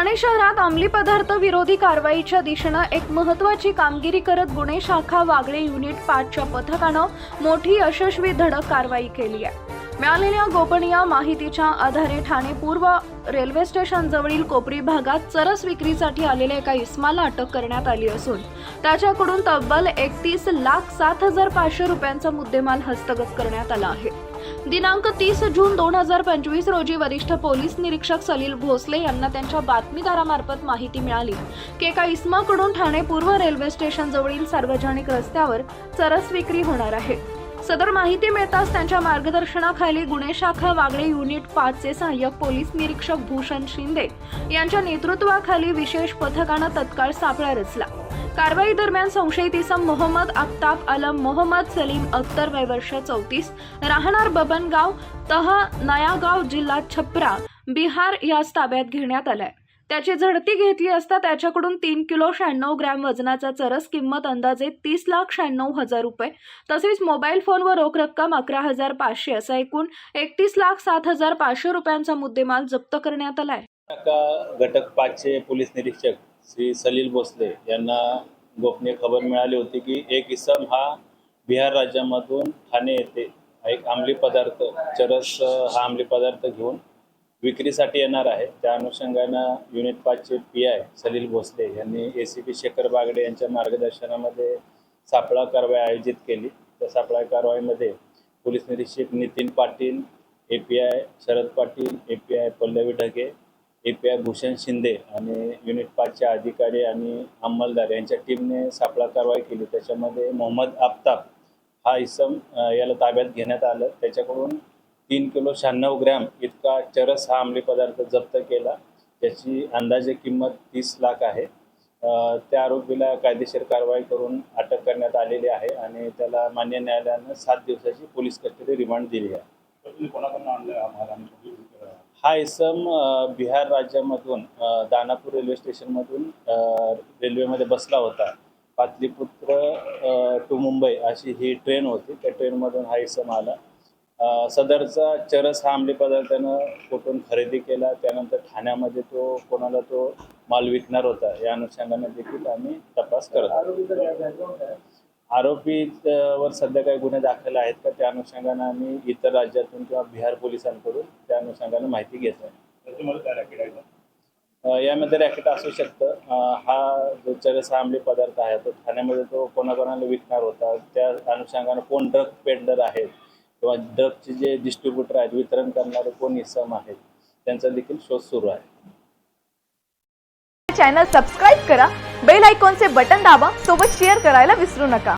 ठाणे शहरात अंमली पदार्थ विरोधी कारवाईच्या दिशेनं एक महत्वाची कामगिरी करत गुन्हे शाखा वागळे युनिट पाचच्या पथकानं मोठी यशस्वी धडक कारवाई केली आहे. मिळालेल्या गोपनीय माहितीच्या आधारे ठाणे पूर्व रेल्वे स्टेशन जवळील कोपरी भागात चरस विक्रीसाठी आलेल्या एका इस्माला अटक करण्यात आली असून त्याच्याकडून तब्बल एकतीस लाख सात हजार पाचशे रुपयांचा मुद्देमाल हस्तगत करण्यात आला आहे. दिनांक तीस जून दोन हजार पंचवीस रोजी वरिष्ठ पोलीस निरीक्षक सलील भोसले यांना त्यांच्या बातमीदारामार्फत माहिती मिळाली की एका इस्माकडून ठाणे पूर्व रेल्वे स्टेशन जवळील सार्वजनिक रस्त्यावर चरस विक्री होणार आहे. सदर माहिती मिळताच त्यांच्या मार्गदर्शनाखाली गुन्हे शाखा वागळे युनिट पाचचे सहाय्यक पोलीस निरीक्षक भूषण शिंदे यांच्या नेतृत्वाखाली विशेष पथकानं तत्काळ सापळा रचला. कारवाई दरम्यान संशयित इसम मोहम्मद आफताब आलम मोहम्मद सलीम अख्तर वय वर्ष चौतीस राहणार बबनगाव तह नयागाव जिल्हा छप्रा बिहार याच ताब्यात घेण्यात आलाय. त्याची झडती घेतली असता त्याच्याकडून तीन किलो शहाण्णव ग्रॅम वजनाचा चरस किंमत अंदाजे तीस लाख शहाण्णव हजार रुपये. तसेच मोबाईल फोन व रोख रक्कम अकरा हजार पाचशे असा एकूण एकतीस लाख सात हजार पाचशे रुपयांचा मुद्देमाल जप्त करण्यात आलाय. घटक पाचशे पोलीस निरीक्षक श्री सलील भोसले यांना गोपनीय खबर मिळाली होती की एक इसम हा बिहार राज्यामधून ठाणे येथे एक अंमली पदार्थ चरस हा अंमली पदार्थ घेऊन विक्रीसाठी येणार आहे. त्या अनुषंगानं युनिट पाचचे पी आय सलील भोसले यांनी A C P Shekhar Bagade यांच्या मार्गदर्शनामध्ये सापळा कारवाई आयोजित केली. त्या सापळा कारवाईमध्ये पोलीस निरीक्षक Nitin Patil A P I Sharad Patil A P I Pallavi Dhage A P I Bhushan Shinde आणि युनिट पाचचे अधिकारी आणि अंमलदार यांच्या टीमने सापळा कारवाई केली. त्याच्यामध्ये मोहम्मद आफताब हा इसम याला ताब्यात घेण्यात आलं. त्याच्याकडून तीन किलो शहाण्णव ग्रॅम इतका चरस हा अंमली पदार्थ जप्त केला त्याची अंदाजे किंमत तीस लाख आहे. त्या आरोपीला कायदेशीर कारवाई करून अटक करण्यात आलेली आहे आणि त्याला मान्य न्यायालयानं सात दिवसाची पोलीस कस्टडी रिमांड दिली आहे. हा इसम बिहार राज्यामधून दानापूर रेल्वे स्टेशनमधून रेल्वेमध्ये बसला होता. पाटलीपुत्र टू मुंबई अशी ही ट्रेन होती. त्या ट्रेनमधून हा इसम आला. सदरचा चरस हा अंमली पदार्थानं कुठून खरेदी केला त्यानंतर ठाण्यामध्ये तो कोणाला तो माल विकणार होता या अनुषंगाने देखील आम्ही तपास करतो आरोपी वर सध्या काही गुन्हे दाखल आहेत का त्या अनुषंगाने आम्ही इतर राज्यातून किंवा बिहार पोलिसांकडून त्या अनुषंगाने माहिती घेत आहे. यामध्ये रॅकेट असू शकतं. हा जो चरस हा अंमली पदार्थ आहे तो ठाण्यामध्ये तो कोणाकोणाला विकणार होता त्या अनुषंगाने कोण ड्रग पेंडर आहेत किंवा ड्रगचे जे डिस्ट्रीब्युटर आहेत वितरण करणारे कोण इसम आहेत त्यांचा देखील शोध सुरू आहे. चॅनल सबस्क्राईब करा बेल आयकॉनचे बटन दाबा सोबत शेअर करायला विसरू नका.